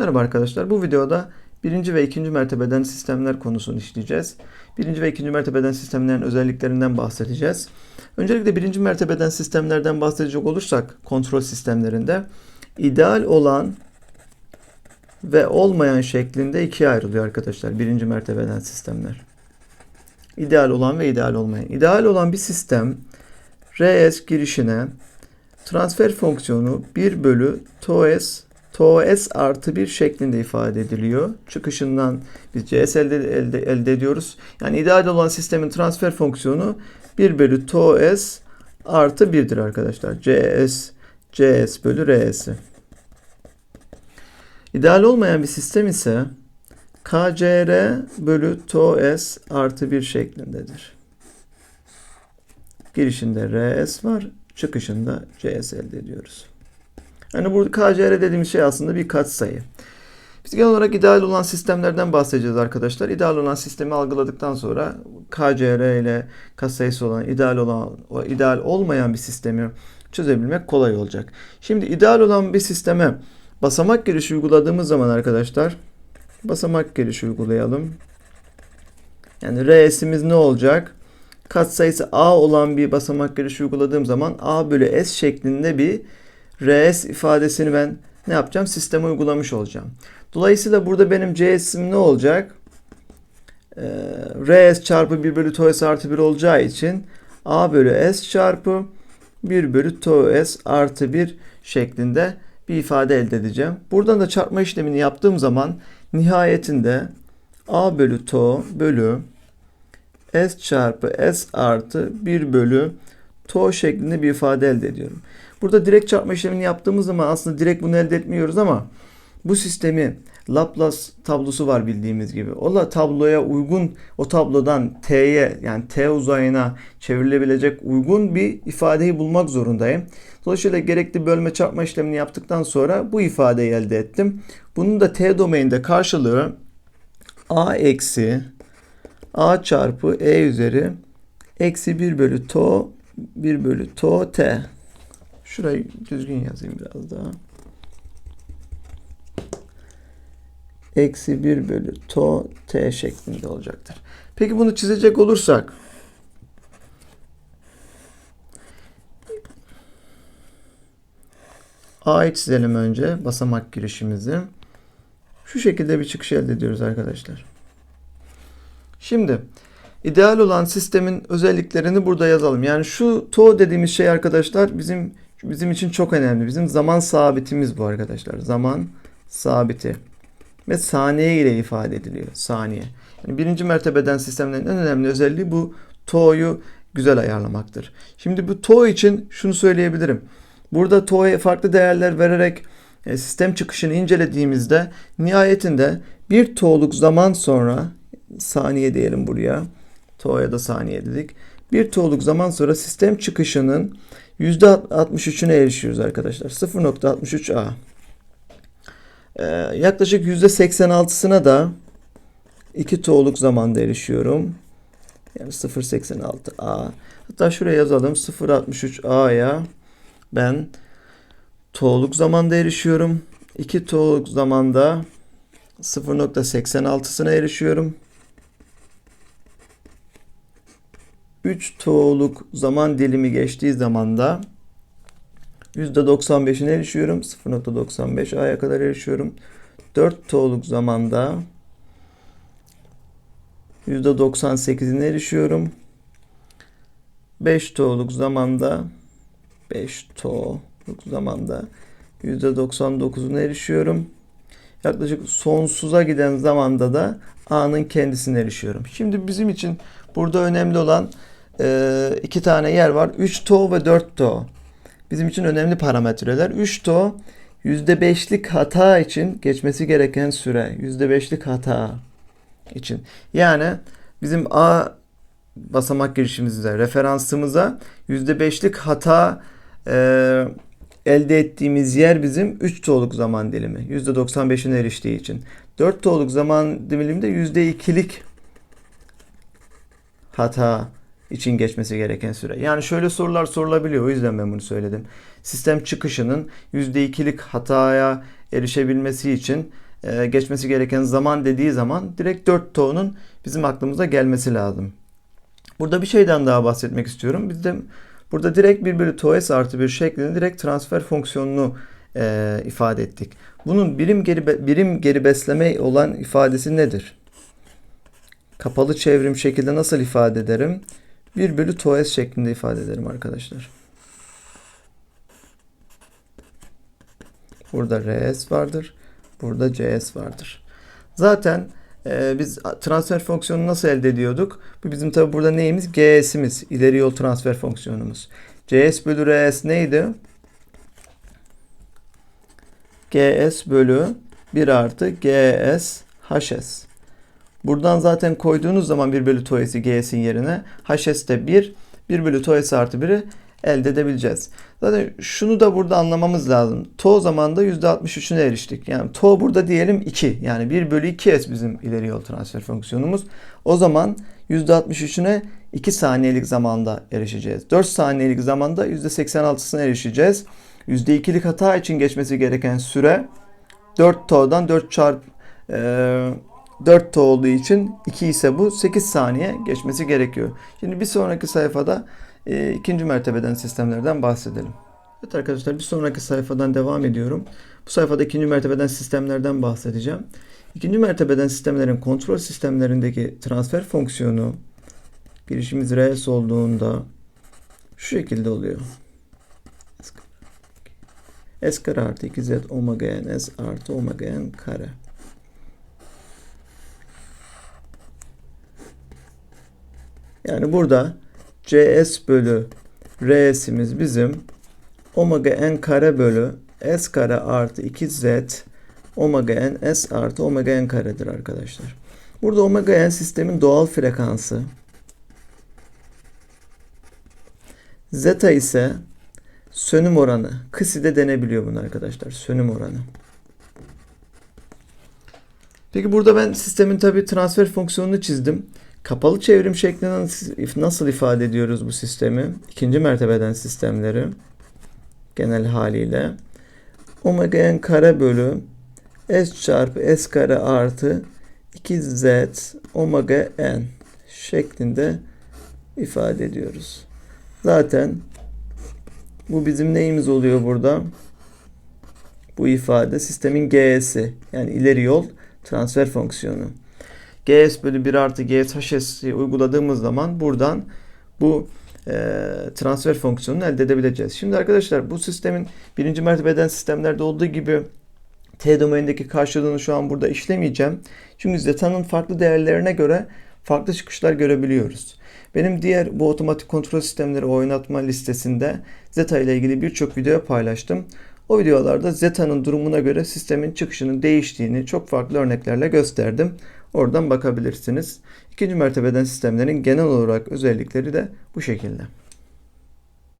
Merhaba arkadaşlar. Bu videoda birinci ve ikinci mertebeden sistemler konusunu işleyeceğiz. Birinci ve ikinci mertebeden sistemlerin özelliklerinden bahsedeceğiz. Öncelikle birinci mertebeden sistemlerden bahsedecek olursak kontrol sistemlerinde ideal olan ve olmayan şeklinde ikiye ayrılıyor arkadaşlar birinci mertebeden sistemler. İdeal olan ve ideal olmayan. İdeal olan bir sistem RS girişine transfer fonksiyonu 1 bölü TOS TOS artı 1 şeklinde ifade ediliyor. Çıkışından biz CS elde, elde, elde ediyoruz. Yani ideal olan sistemin transfer fonksiyonu 1 bölü TOS artı 1'dir arkadaşlar. CS, CS bölü RS'i. İdeal olmayan bir sistem ise KCR bölü TOS artı 1 şeklindedir. Girişinde RS var, çıkışında CS elde ediyoruz. Yani burada KCR dediğimiz şey aslında bir katsayı. Biz genel olarak ideal olan sistemlerden bahsedeceğiz arkadaşlar. İdeal olan sistemi algıladıktan sonra KCR ile katsayısı olan, ideal olan, o ideal olmayan bir sistemi çözebilmek kolay olacak. Şimdi ideal olan bir sisteme basamak girişi uyguladığımız zaman arkadaşlar basamak girişi uygulayalım. Yani R'simiz ne olacak? Katsayısı A olan bir basamak girişi uyguladığım zaman A bölü S şeklinde bir rs ifadesini ben ne yapacağım? Sisteme uygulamış olacağım. Dolayısıyla burada benim cs'im ne olacak? Ee, rs çarpı 1 bölü tau s artı 1 olacağı için a bölü s çarpı 1 bölü tau s artı 1 şeklinde bir ifade elde edeceğim. Buradan da çarpma işlemini yaptığım zaman nihayetinde a bölü tau bölü s çarpı s artı 1 bölü tau şeklinde bir ifade elde ediyorum. Burada direkt çarpma işlemini yaptığımız zaman aslında direkt bunu elde etmiyoruz ama bu sistemi Laplace tablosu var bildiğimiz gibi. O tabloya uygun o tablodan t'ye yani t uzayına çevrilebilecek uygun bir ifadeyi bulmak zorundayım. Dolayısıyla gerekli bölme çarpma işlemini yaptıktan sonra bu ifadeyi elde ettim. Bunun da t domaininde karşılığı a eksi a çarpı e üzeri eksi 1 bölü to 1 bölü to t. Şurayı düzgün yazayım biraz daha. Eksi 1 bölü to t şeklinde olacaktır. Peki bunu çizecek olursak A'yı çizelim önce basamak girişimizi. Şu şekilde bir çıkış elde ediyoruz arkadaşlar. Şimdi ideal olan sistemin özelliklerini burada yazalım. Yani şu to dediğimiz şey arkadaşlar bizim bizim için çok önemli. Bizim zaman sabitimiz bu arkadaşlar. Zaman sabiti. Ve saniye ile ifade ediliyor. Saniye. Yani birinci mertebeden sistemlerin en önemli özelliği bu to'yu güzel ayarlamaktır. Şimdi bu to için şunu söyleyebilirim. Burada to'ya farklı değerler vererek e, sistem çıkışını incelediğimizde nihayetinde bir to'luk zaman sonra saniye diyelim buraya. To'ya da saniye dedik. Bir to'luk zaman sonra sistem çıkışının %63'üne erişiyoruz arkadaşlar. 0.63A. Ee, yaklaşık %86'sına da 2 to'luk zamanda erişiyorum. Yani 0.86A. Hatta şuraya yazalım. 0.63A'ya ben to'luk zamanda erişiyorum. 2 to'luk zamanda 0.86'sına erişiyorum. 3 to'luk zaman dilimi geçtiği zaman da %95'ine erişiyorum. 0.95 A'ya kadar erişiyorum. 4 to'luk zamanda %98'ine erişiyorum. 5 to'luk zamanda 5 to'luk zamanda %99'una erişiyorum. Yaklaşık sonsuza giden zamanda da A'nın kendisine erişiyorum. Şimdi bizim için burada önemli olan e, iki tane yer var. 3 to ve 4 to. Bizim için önemli parametreler. 3 to %5'lik hata için geçmesi gereken süre. %5'lik hata için. Yani bizim A basamak girişimizde referansımıza %5'lik hata e, elde ettiğimiz yer bizim 3 to'luk zaman dilimi. %95'ine eriştiği için. 4 to'luk zaman diliminde %2'lik hata için geçmesi gereken süre. Yani şöyle sorular sorulabiliyor. O yüzden ben bunu söyledim. Sistem çıkışının %2'lik hataya erişebilmesi için e, geçmesi gereken zaman dediği zaman direkt 4 to'nun bizim aklımıza gelmesi lazım. Burada bir şeyden daha bahsetmek istiyorum. Biz de burada direkt 1 bölü tau s artı 1 şeklinde direkt transfer fonksiyonunu e, ifade ettik. Bunun birim geri birim geri besleme olan ifadesi nedir? Kapalı çevrim şekilde nasıl ifade ederim? 1 bölü tau s şeklinde ifade ederim arkadaşlar. Burada rs vardır. Burada cs vardır. Zaten e, biz transfer fonksiyonunu nasıl elde ediyorduk? Bu bizim tabi burada neyimiz? gs'imiz. İleri yol transfer fonksiyonumuz. cs bölü rs neydi? gs bölü 1 artı gs hs. Buradan zaten koyduğunuz zaman 1 bölü tau s'i gs'in yerine hs de 1, 1 bölü s artı 1'i elde edebileceğiz. Zaten şunu da burada anlamamız lazım. Tau zamanında %63'üne eriştik. Yani tau burada diyelim 2. Yani 1 bölü 2s bizim ileri yol transfer fonksiyonumuz. O zaman %63'üne 2 saniyelik zamanda erişeceğiz. 4 saniyelik zamanda %86'sına erişeceğiz. %2'lik hata için geçmesi gereken süre 4 tau'dan 4 çarp 4 tau olduğu için 2 ise bu 8 saniye geçmesi gerekiyor. Şimdi bir sonraki sayfada e, ikinci mertebeden sistemlerden bahsedelim. Evet arkadaşlar bir sonraki sayfadan devam ediyorum. Bu sayfada ikinci mertebeden sistemlerden bahsedeceğim. İkinci mertebeden sistemlerin kontrol sistemlerindeki transfer fonksiyonu girişimiz rs olduğunda şu şekilde oluyor. S kare artı 2z omega n s artı omega n kare. Yani burada cs bölü R'simiz bizim omega n kare bölü s kare artı 2z omega n s artı omega n karedir arkadaşlar. Burada omega n sistemin doğal frekansı. Zeta ise sönüm oranı. Kısi de denebiliyor bunu arkadaşlar. Sönüm oranı. Peki burada ben sistemin tabi transfer fonksiyonunu çizdim. Kapalı çevrim şeklinde nasıl ifade ediyoruz bu sistemi? İkinci mertebeden sistemleri genel haliyle omega n kare bölü s çarpı s kare artı 2z omega n şeklinde ifade ediyoruz. Zaten bu bizim neyimiz oluyor burada? Bu ifade sistemin g'si yani ileri yol transfer fonksiyonu. Gs bölü 1 artı gs hs'i uyguladığımız zaman buradan bu e, transfer fonksiyonunu elde edebileceğiz. Şimdi arkadaşlar bu sistemin birinci mertebeden sistemlerde olduğu gibi t domainindeki karşılığını şu an burada işlemeyeceğim. Çünkü zeta'nın farklı değerlerine göre farklı çıkışlar görebiliyoruz. Benim diğer bu otomatik kontrol sistemleri oynatma listesinde Zeta ile ilgili birçok video paylaştım. O videolarda Zeta'nın durumuna göre sistemin çıkışının değiştiğini çok farklı örneklerle gösterdim. Oradan bakabilirsiniz. İkinci mertebeden sistemlerin genel olarak özellikleri de bu şekilde.